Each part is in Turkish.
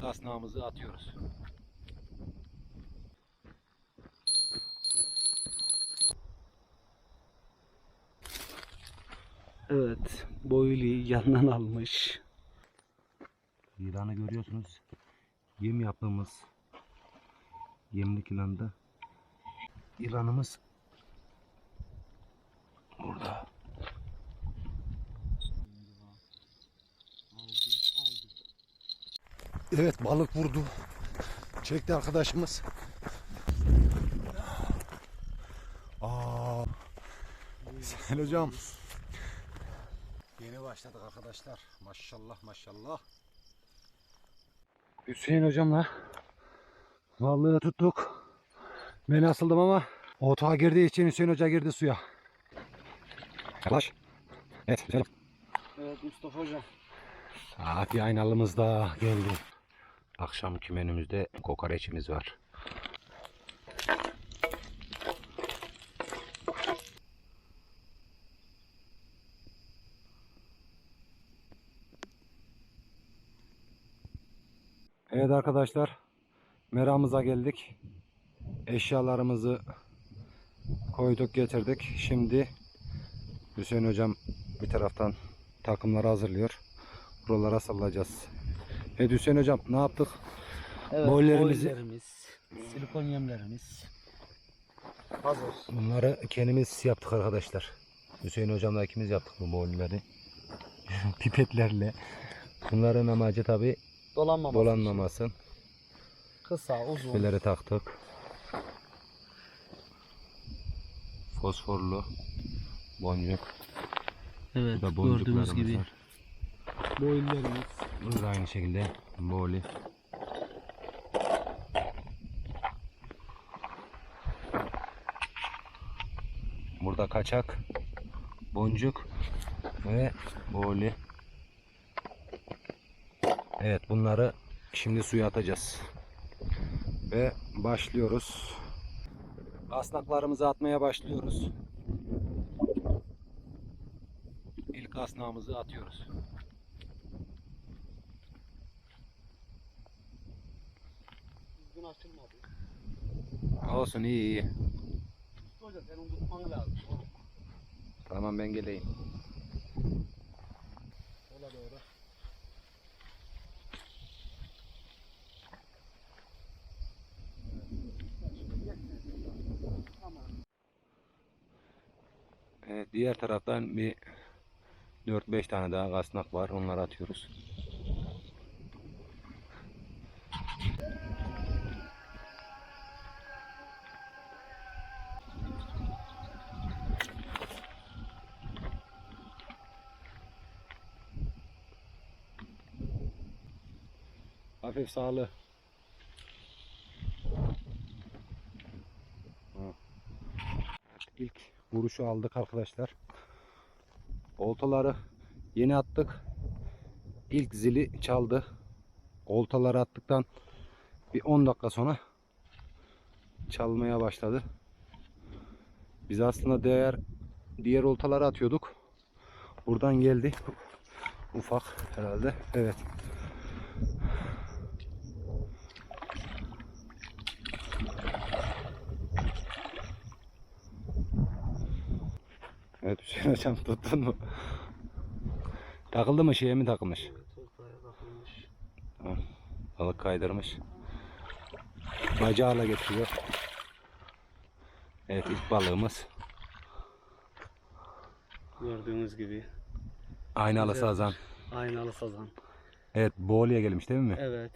İlk asnağımızı atıyoruz. Evet. Boylu'yu yandan almış. İlanı görüyorsunuz. Yem yaptığımız yemlik ilanda ilanımız burada. Evet balık vurdu. Çekti arkadaşımız. Aa. Sen hocam. Yeni başladık arkadaşlar. Maşallah maşallah. Hüseyin hocamla balığı tuttuk. Ben asıldım ama otağa girdiği için Hüseyin hoca girdi suya. Yaklaş. Evet güzel. Evet Mustafa hocam. Saat aynalımız da geldi. Akşamki menümüzde kokoreçimiz var. Evet arkadaşlar. Meramıza geldik. Eşyalarımızı koyduk getirdik. Şimdi Hüseyin hocam bir taraftan takımları hazırlıyor. Buralara sallayacağız. Evet Hüseyin hocam ne yaptık? Evet, Boylarımızı- boylarımız, silikon yemlerimiz hazır. Bunları kendimiz yaptık arkadaşlar. Hüseyin hocamla ikimiz yaptık bu boyları. Pipetlerle. Bunların amacı tabi Dolanmaması. dolanmaması. Kısa, uzun. Küpeleri taktık. Fosforlu boncuk. Evet, gördüğünüz gibi var. Bu da aynı şekilde boli. Burada kaçak, boncuk ve boli. Evet bunları şimdi suya atacağız. Ve başlıyoruz. Asnaklarımızı atmaya başlıyoruz. İlk asnağımızı atıyoruz. Olsun iyi iyi. Hocam senin tutman lazım. Tamam ben geleyim. Ola doğru. Evet, diğer taraftan bir 4-5 tane daha kasnak var. Onları atıyoruz. Hafif sağlı. İlk vuruşu aldık arkadaşlar. Oltaları yeni attık. İlk zili çaldı. Oltaları attıktan bir 10 dakika sonra çalmaya başladı. Biz aslında diğer diğer oltaları atıyorduk. Buradan geldi. Ufak herhalde. Evet. Evet Hüseyin hocam tuttun mu? Takıldı mı şeye mi takılmış? Tamam. Balık kaydırmış. Bacağıyla getiriyor. Evet ilk balığımız. Gördüğünüz gibi Aynalı Güzel. sazan. aynalı sazan. Evet Boğulu'ya gelmiş değil mi? Evet.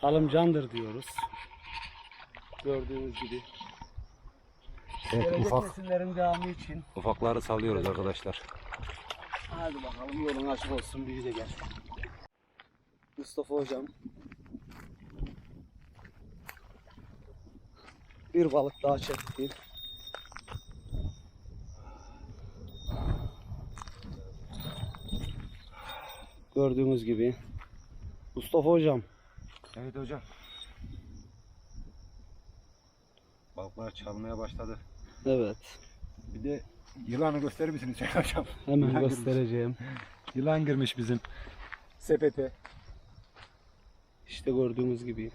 Salımcandır diyoruz. Gördüğünüz gibi. Evet Gelecek ufak nesillerin devamı için. ufakları salıyoruz arkadaşlar. Hadi bakalım yolun açık olsun bir de gel. Mustafa hocam. Bir balık daha çekti. Gördüğünüz gibi. Mustafa hocam. Evet hocam. Balıklar çalmaya başladı. Evet. Bir de yılanı gösterir misin Hüseyin hocam? Hemen Yılan girmiş. göstereceğim. Yılan girmiş bizim sepete. İşte gördüğünüz gibi.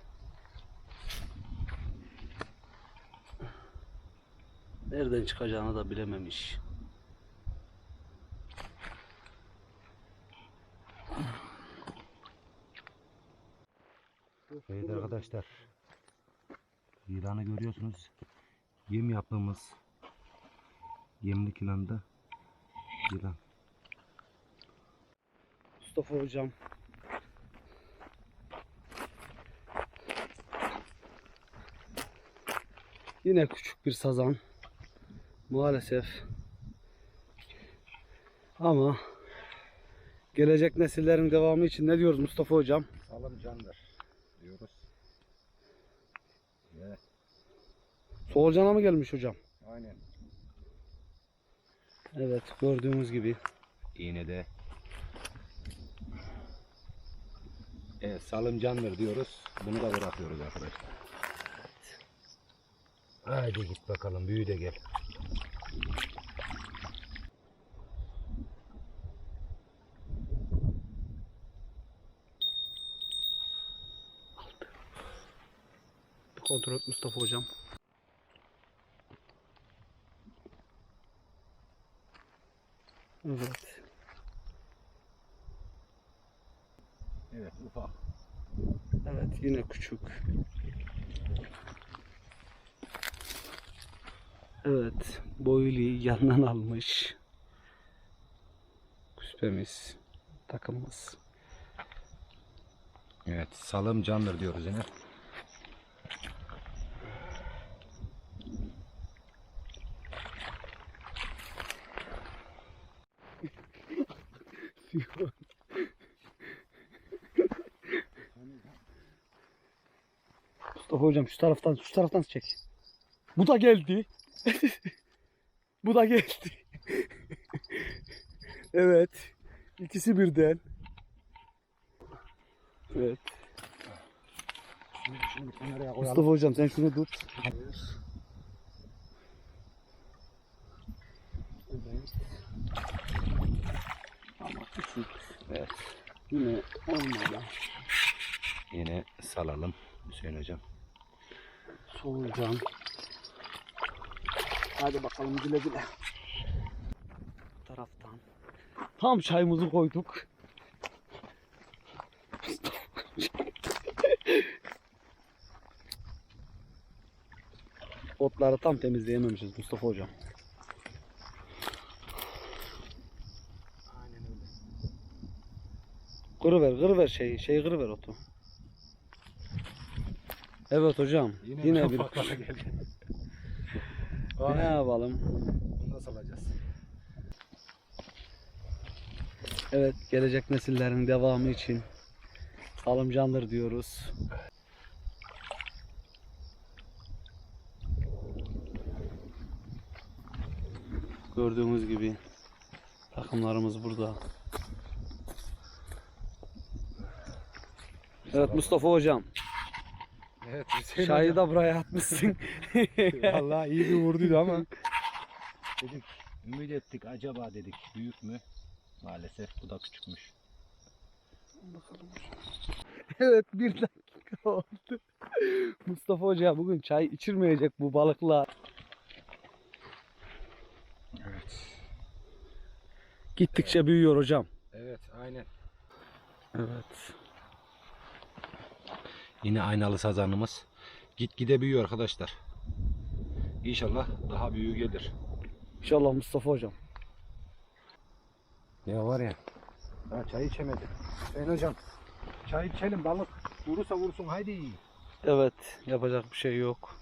Nereden çıkacağını da bilememiş. Evet arkadaşlar. Yılanı görüyorsunuz. Yem yaptığımız yemlik ilanda yılan. Mustafa hocam. Yine küçük bir sazan. Maalesef. Ama gelecek nesillerin devamı için ne diyoruz Mustafa hocam? Salım candır diyoruz. Evet. Solucana mı gelmiş hocam? Aynen. Evet gördüğünüz gibi. İğne de. Evet salım candır diyoruz. Bunu da bırakıyoruz arkadaşlar. Haydi git bakalım büyü de gel. Kontrol Mustafa hocam. Evet. Evet ufak. Evet yine küçük. Evet boylu yandan almış. Küspemiz takımımız. Evet salım candır diyoruz yine. Mustafa hocam şu taraftan şu taraftan çek. Bu da geldi. Bu da geldi. evet. İkisi birden. Evet. Mustafa hocam sen şunu tut. Küçük. Evet. Yine olmadı. Yine salalım Hüseyin hocam. Solucan. Hadi bakalım güle güle. Bu taraftan. Tam çayımızı koyduk. Otları tam temizleyememişiz Mustafa hocam. Aynen öyle. Kırıver, kırıver şeyi, şeyi kırıver otu. Evet hocam. Yine, bir patlama geldi. ne yapalım? Bunu da salacağız. Evet, gelecek nesillerin devamı için alımcandır diyoruz. Gördüğünüz gibi takımlarımız burada. Evet Mustafa hocam, Evet Hüseyin çayı da buraya atmışsın. Vallahi iyi bir vurduydu ama. Dedik, ümit ettik acaba dedik büyük mü? Maalesef bu da küçükmüş. evet bir dakika oldu. Mustafa Hoca bugün çay içirmeyecek bu balıklar. Evet. Gittikçe büyüyor hocam. Evet aynen. Evet. Yine aynalı sazanımız. Gitgide büyüyor arkadaşlar. İnşallah daha büyüğü gelir. İnşallah Mustafa hocam. Ya var ya. Daha çay içemedim. Sayın hocam. Çay içelim balık. Vurursa vursun haydi. Evet yapacak bir şey yok.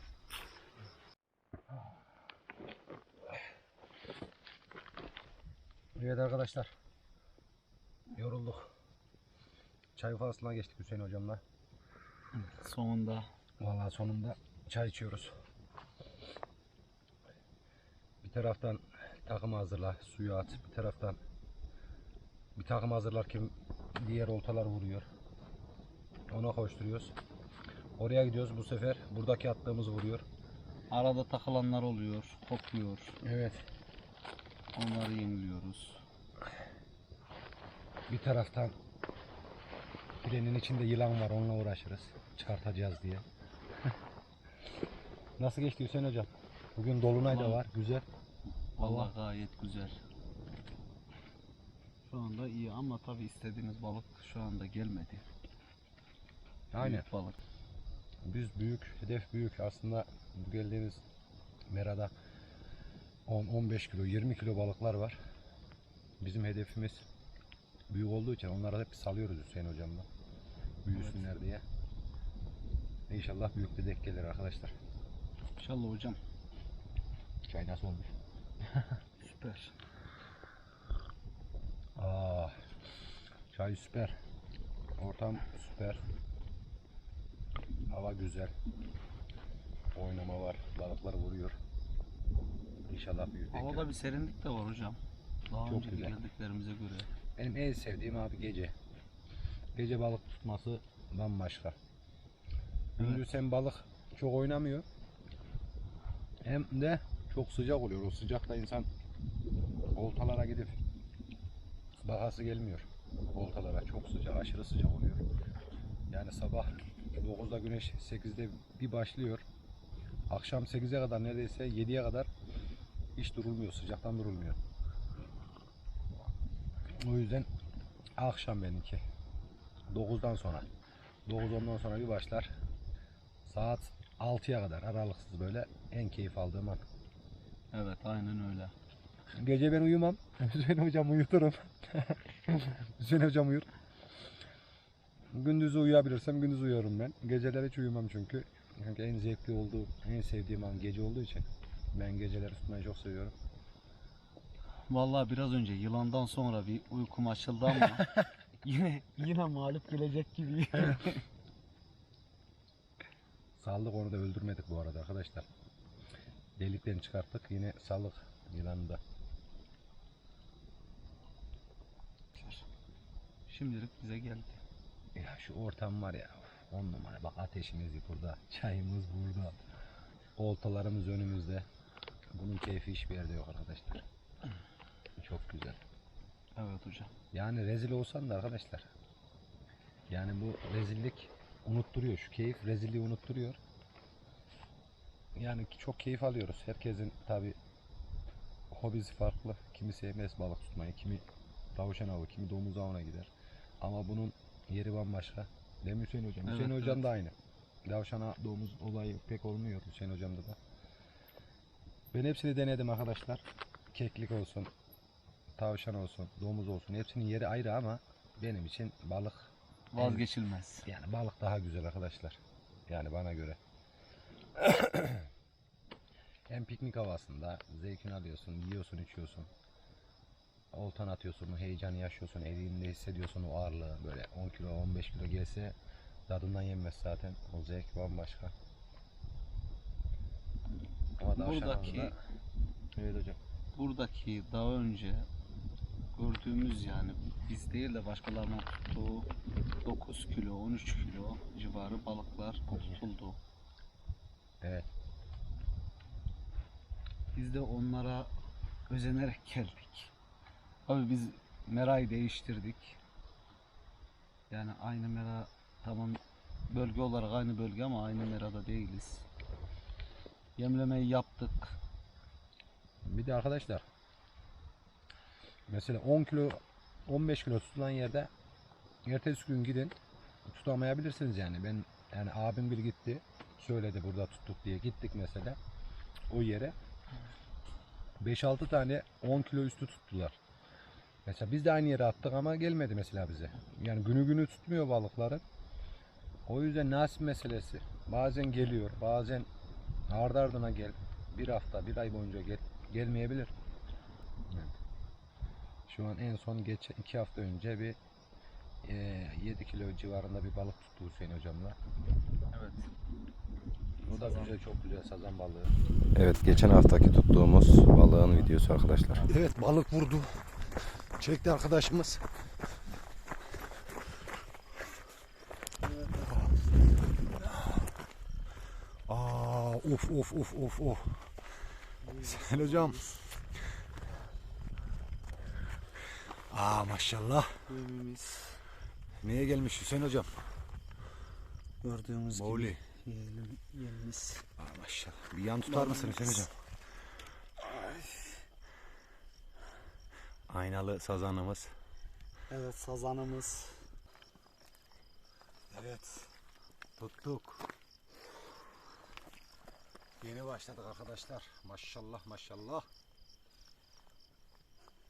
Evet arkadaşlar. Yorulduk. Çay faslına geçtik Hüseyin hocamla. Sonunda. Vallahi sonunda çay içiyoruz. Bir taraftan takım hazırla, suyu at. Bir taraftan bir takım hazırlarken diğer oltalar vuruyor. Ona koşturuyoruz. Oraya gidiyoruz bu sefer. Buradaki attığımız vuruyor. Arada takılanlar oluyor, kopuyor. Evet. Onları yeniliyoruz. Bir taraftan Pidenin içinde yılan var onunla uğraşırız. Çıkartacağız diye. Nasıl geçti Hüseyin hocam? Bugün dolunay da Tamam. var. Güzel. Vallahi gayet güzel. Şu anda iyi ama tabi istediğimiz balık şu anda gelmedi. Aynen. Büyük balık. Biz büyük, hedef büyük. Aslında bu geldiğimiz merada 10-15 kilo, 20 kilo balıklar var. Bizim hedefimiz büyük olduğu için onlara hep salıyoruz Hüseyin hocamla. Büyüsünler diye. İnşallah büyük de denk gelir arkadaşlar. İnşallah hocam. Çay nasıl olmuş? Süper. Aa, çay süper. Ortam süper. Hava güzel. Oynama var. Balıklar vuruyor. İnşallah büyük gelir. Havada bir serinlik de var hocam. Daha Çok önceki güzel. geldiklerimize göre. Benim en sevdiğim abi gece. Gece balık tutması bambaşka. Gündüz hem balık çok oynamıyor. Hem de çok sıcak oluyor. O sıcakta insan oltalara gidip bakası gelmiyor. Oltalara çok sıcak, aşırı sıcak oluyor. Yani sabah 9'da güneş 8'de bir başlıyor. Akşam 8'e kadar neredeyse 7'ye kadar hiç durulmuyor. Sıcaktan durulmuyor. O yüzden akşam benimki. 9'dan sonra. 9-10'dan sonra bir başlar. Saat 6'ya kadar aralıksız böyle en keyif aldığım an. Evet aynen öyle. Gece ben uyumam. Hüseyin hocam uyuturum. Hüseyin hocam uyur. Gündüz uyuyabilirsem gündüz uyuyorum ben. Geceler hiç uyumam çünkü. Çünkü en zevkli olduğu, en sevdiğim an gece olduğu için. Ben geceleri tutmayı çok seviyorum. Vallahi biraz önce yılandan sonra bir uykum açıldı ama yine yine mağlup gelecek gibi. Saldık onu da öldürmedik bu arada arkadaşlar. Delikten çıkarttık yine saldık yılanı da. Şimdilik bize geldi. Ya şu ortam var ya on numara bak ateşimiz burada, çayımız burada. Oltalarımız önümüzde. Bunun keyfi hiçbir yerde yok arkadaşlar. Çok güzel. Evet hocam. Yani rezil olsan da arkadaşlar. Yani bu rezillik unutturuyor. Şu keyif rezilliği unutturuyor. Yani çok keyif alıyoruz. Herkesin tabi hobisi farklı. Kimi sevmez balık tutmayı, kimi tavşan avı, kimi domuz avına gider. Ama bunun yeri bambaşka. Değil mi Hüseyin Hocam? Evet, Hüseyin Hocam evet. da aynı. Tavşan av- domuz olayı pek olmuyor Hüseyin Hocam'da da. Ben hepsini denedim arkadaşlar. Keklik olsun, tavşan olsun, domuz olsun hepsinin yeri ayrı ama benim için balık Vazgeçilmez. yani balık daha güzel arkadaşlar. Yani bana göre. Hem piknik havasında zevkini alıyorsun, yiyorsun, içiyorsun. Oltan atıyorsun, heyecanı yaşıyorsun, elinde hissediyorsun o ağırlığı. Böyle 10 kilo, 15 kilo gelse tadından yenmez zaten. O zevk bambaşka. Ama Buradaki avında- Evet hocam. buradaki daha önce gördüğümüz yani biz değil de başkalarının tuttuğu 9 kilo 13 kilo civarı balıklar tutuldu. Evet. Biz de onlara özenerek geldik. Abi biz merayı değiştirdik. Yani aynı mera tamam bölge olarak aynı bölge ama aynı merada değiliz. Yemlemeyi yaptık. Bir de arkadaşlar mesela 10 kilo 15 kilo tutulan yerde ertesi gün gidin tutamayabilirsiniz yani. Ben yani abim bir gitti söyledi burada tuttuk diye gittik mesela o yere 5-6 tane 10 kilo üstü tuttular. Mesela biz de aynı yere attık ama gelmedi mesela bize. Yani günü günü tutmuyor balıkların. O yüzden nasip meselesi. Bazen geliyor, bazen ardı ardına gel. Bir hafta, bir ay boyunca gel, gelmeyebilir. Şu an en son geç iki hafta önce bir e, 7 kilo civarında bir balık tuttu Hüseyin hocamla. Evet. O da güzel, çok güzel sazan balığı. Evet geçen haftaki tuttuğumuz balığın videosu arkadaşlar. Evet balık vurdu. Çekti arkadaşımız. Aa uf uf uf uf uf. Sen hocam. Aa maşallah. Yemimiz Neye gelmiş Hüseyin hocam? Gördüğümüz Mowli. gibi yiyelim, yemimiz. Aa, maşallah. Bir yan tutar mısın Hüseyin hocam? Aynalı sazanımız. Evet sazanımız. Evet. Tuttuk. Yeni başladık arkadaşlar. Maşallah maşallah.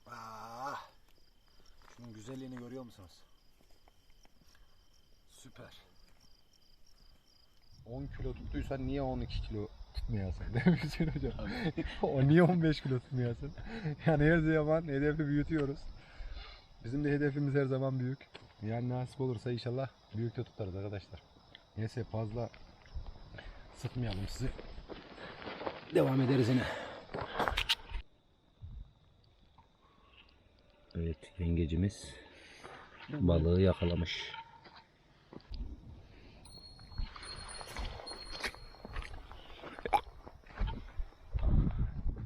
Aa, şunun güzelliğini görüyor musunuz? Süper. 10 kilo tuttuysan niye 12 kilo tutmayasın? Mi Hüseyin hocam? o niye 15 kilo tutmayasın? Yani her zaman hedefi büyütüyoruz. Bizim de hedefimiz her zaman büyük. Yani nasip olursa inşallah büyük de tutarız arkadaşlar. Neyse fazla sıkmayalım sizi. Devam ederiz yine. Evet yengecimiz balığı yakalamış.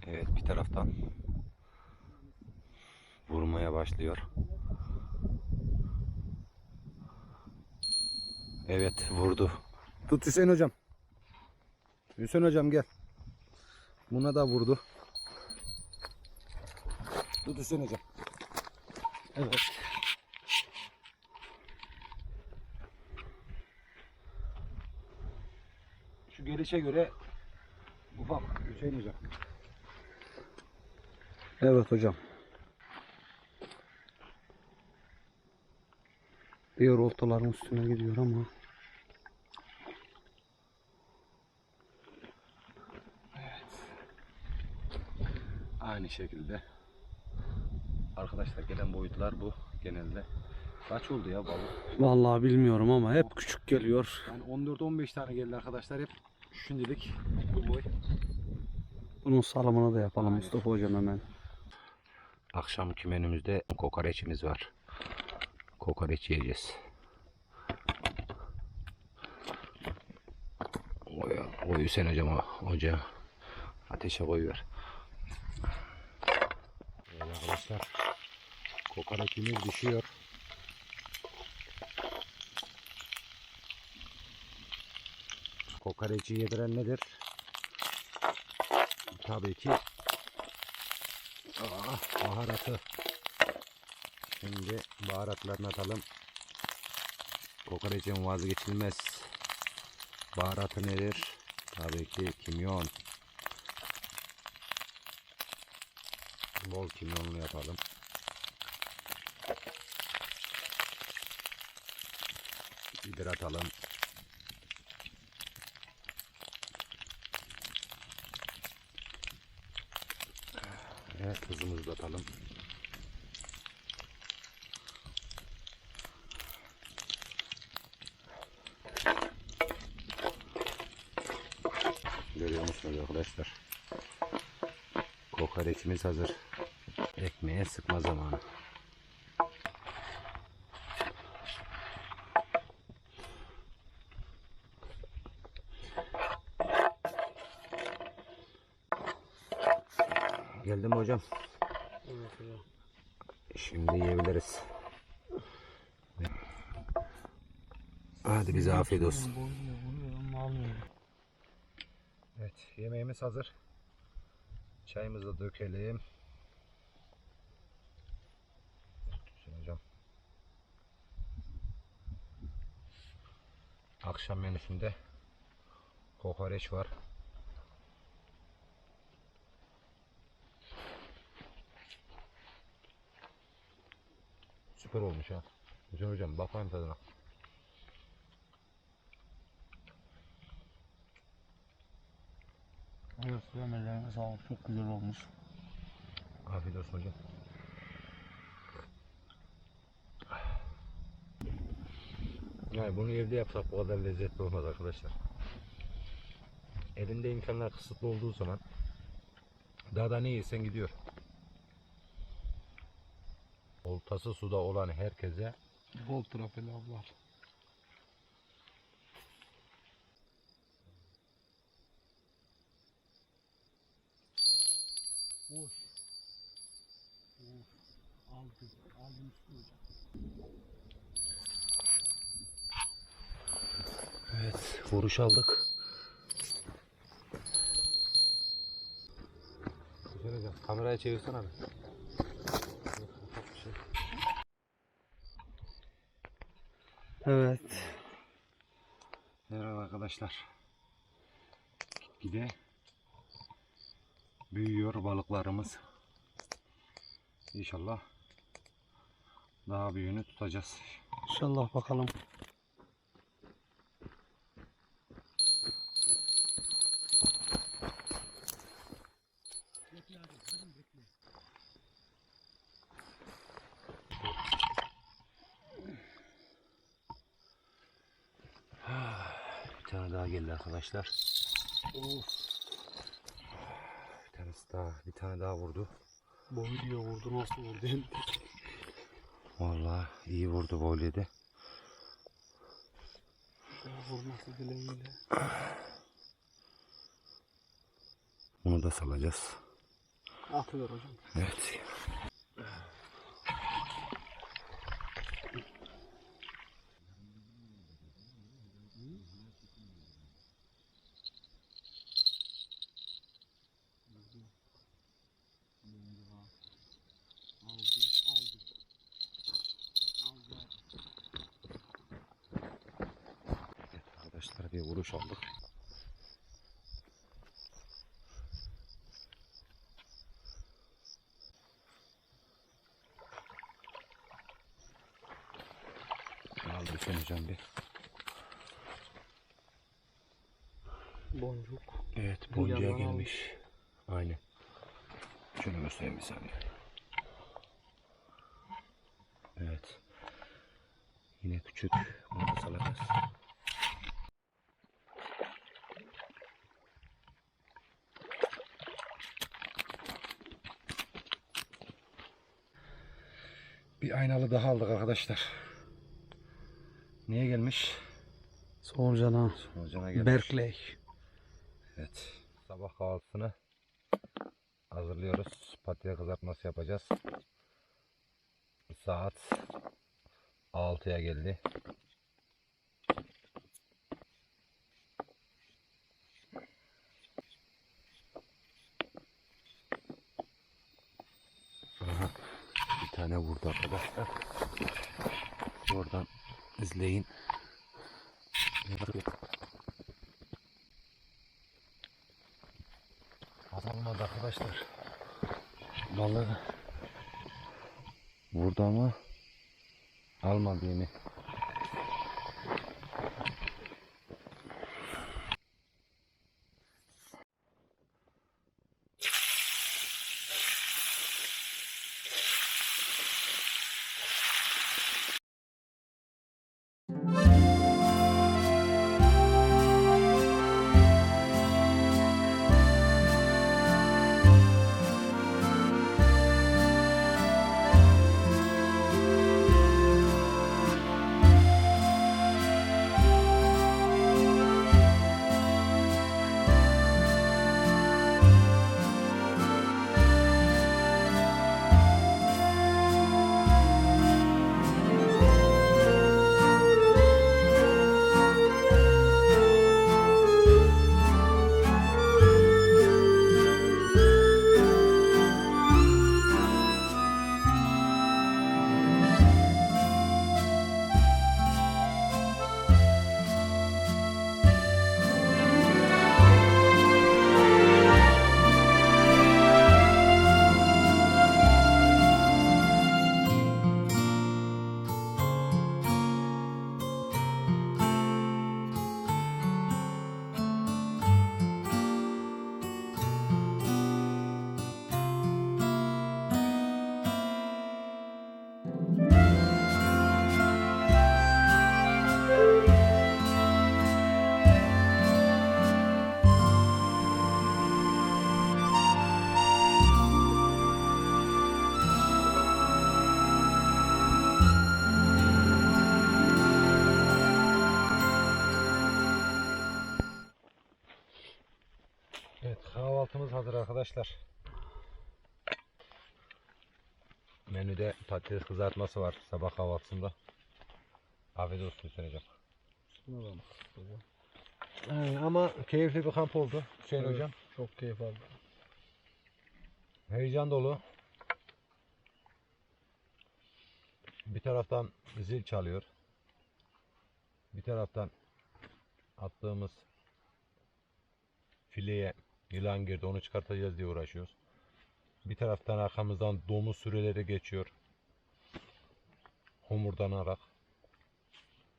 Evet bir taraftan vurmaya başlıyor. Evet vurdu. Tut Hüseyin hocam. Hüseyin hocam gel. Buna da vurdu. Tut Hüseyin hocam. Evet. Şu gelişe göre ufak Hüseyin hocam. Evet hocam. Diğer oltaların üstüne gidiyor ama. Aynı şekilde. Arkadaşlar gelen boyutlar bu genelde. Kaç oldu ya balık? Vallahi bilmiyorum ama hep küçük geliyor. Yani 14-15 tane geldi arkadaşlar hep şimdilik bu boy. Bunun salımını da yapalım Mustafa hocam hemen. Akşamki menümüzde kokoreçimiz var. Kokoreç yiyeceğiz. Oya, o Hüseyin hocam o ocağı ateşe koyuyor. Evet arkadaşlar kokoreçimiz düşüyor. Kokoreçi yediren nedir? Tabii ki Aa, baharatı. Şimdi baharatlarını atalım. Kokoreçin vazgeçilmez baharatı nedir? Tabii ki kimyon. Bol kimyonlu yapalım. Biber atalım. Evet, tuzumuzu da atalım. Görüyor musunuz arkadaşlar? Kokoreçimiz hazır. Ekmeğe sıkma zamanı. Mi hocam? Şimdi yiyebiliriz. Hadi bize afiyet olsun. Evet, yemeğimiz hazır. Çayımızı dökelim. Akşam menüsünde kokoreç var. Süper olmuş ha. Hüseyin hocam bakayım tadına. Evet hocam ellerine sağlık çok güzel olmuş. Afiyet olsun hocam. Yani bunu evde yapsak bu kadar lezzetli olmaz arkadaşlar. Elinde imkanlar kısıtlı olduğu zaman daha da ne yesen gidiyor oltası suda olan herkese bol trafeli avlar. Boş. Boş. Al kız. Üstü. Evet. Vuruş aldık. Kameraya çevirsen abi. Evet. Merhaba arkadaşlar. Gide büyüyor balıklarımız. İnşallah daha büyüğünü tutacağız. İnşallah bakalım. Bir tane daha geldi arkadaşlar. Bir tanesi daha, bir tane daha vurdu. Diyor vurdu nasıl vurdu? Vallahi iyi vurdu böyleydi. Vurması dileğiyle. Bunu da salacağız. Atıver hocam. Evet arkadaşlar bir vuruş aldık. Hocam bir. Boncuk. Evet boncuğa yandan gelmiş. Aynen. Şöyle göstereyim bir saniye. Evet. Yine küçük. Bunu da salacağız. Bir aynalı daha aldık arkadaşlar. Niye gelmiş? Sonucana. Hocana gelmiş. Berkeley. Evet. Sabah kahvaltısını hazırlıyoruz. Patates kızartması yapacağız. Saat 6'ya geldi. Aha, bir tane vurdu arkadaşlar. Oradan izleyin. Almadı arkadaşlar. Balığı vurdu ama almadı arkadaşlar. Menüde patates kızartması var sabah kahvaltısında. Afiyet olsun Hüseyin hocam. Ee, ama keyifli bir kamp oldu Hüseyin Evet. hocam. Çok keyif aldım. Heyecan dolu. Bir taraftan zil çalıyor. Bir taraftan attığımız fileye yılan girdi onu çıkartacağız diye uğraşıyoruz. Bir taraftan arkamızdan domuz sürüleri geçiyor. Homurdanarak.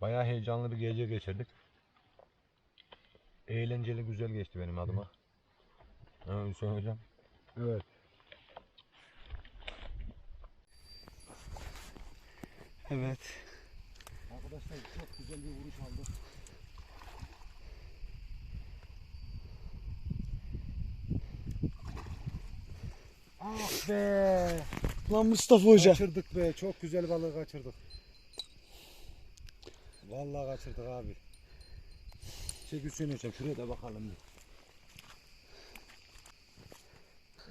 Bayağı heyecanlı bir gece geçirdik. Eğlenceli güzel geçti benim adıma. Ha, Hüseyin hocam. Evet. Evet. Arkadaşlar çok güzel bir vuruş aldık. Ah be! Lan Mustafa Hoca. Kaçırdık be. Çok güzel balığı kaçırdık. Vallahi kaçırdık abi. Çek Hüseyin hocam şuraya da bakalım.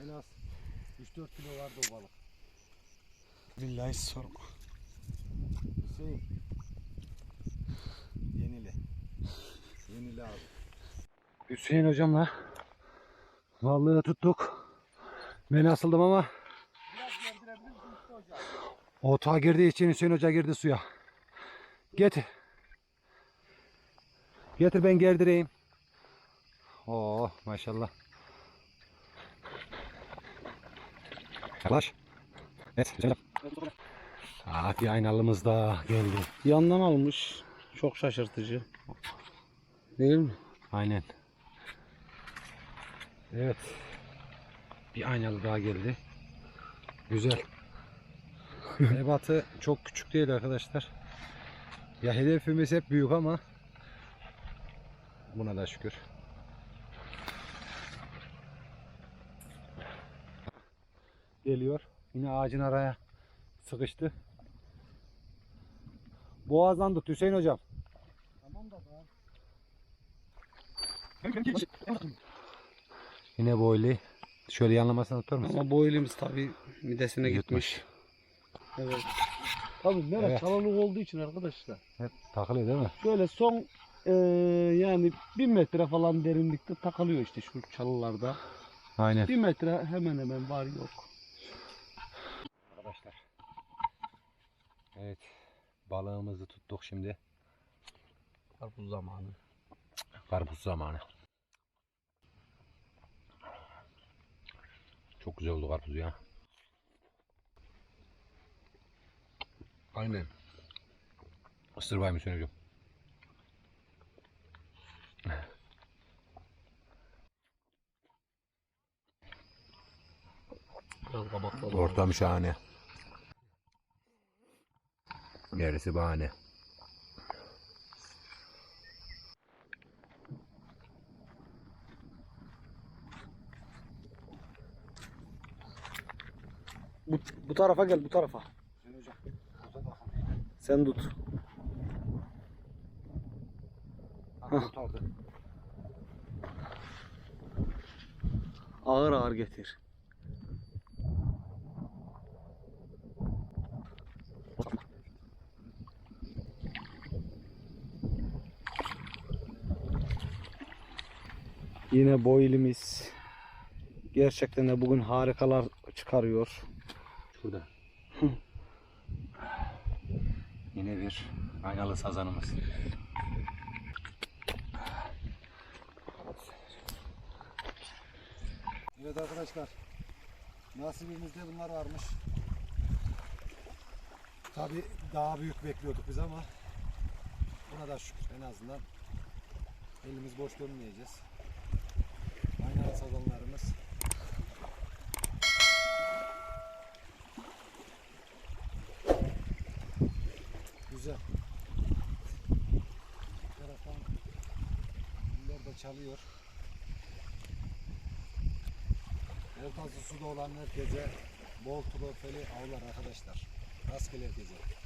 En az 3-4 kilo vardı o balık. Billahi sorma. Hüseyin. Yenile. Yenile abi. Hüseyin hocamla balığı tuttuk. Ben asıldım ama Ota girdiği için Hüseyin Hoca girdi suya. Getir. Getir ben gerdireyim. Oo maşallah. Yaklaş. Evet güzel. Bir aynalımız da geldi. Yandan almış. Çok şaşırtıcı. Değil mi? Aynen. Evet. Bir aynalı daha geldi. Güzel. Ebatı çok küçük değil arkadaşlar. Ya hedefimiz hep büyük ama buna da şükür. Geliyor. Yine ağacın araya sıkıştı. Boğazdan tut Hüseyin hocam. Yine boylu. Şöyle yanlamasını tutar mısın? Ama bu elimiz tabi midesine gitmiş. Evet. Tabi merak Evet. çalılık olduğu için arkadaşlar. Hep takılıyor değil mi? Şöyle son eee, yani bir metre falan derinlikte takılıyor işte şu çalılarda. Aynen. Bir metre hemen hemen var yok. Arkadaşlar. Evet. Balığımızı tuttuk şimdi. Karpuz zamanı. Karpuz zamanı. Çok güzel oldu karpuz ya. Aynen. Isır bayım Hüseyin hocam. Ortam şahane. Gerisi bahane. Bu, bu tarafa gel bu tarafa. Sen tut. Ağır ağır getir. Yine boylimiz gerçekten de bugün harikalar çıkarıyor. Şurada. Yine bir aynalı sazanımız. Evet arkadaşlar. Nasibimizde bunlar varmış. Tabi daha büyük bekliyorduk biz ama buna da şükür en azından elimiz boş dönmeyeceğiz. Aynalı sazanlarımız. Güzel. Bir taraftan çalıyor. Ortası suda olan herkese bol trofeli avlar arkadaşlar. Rastgele herkese.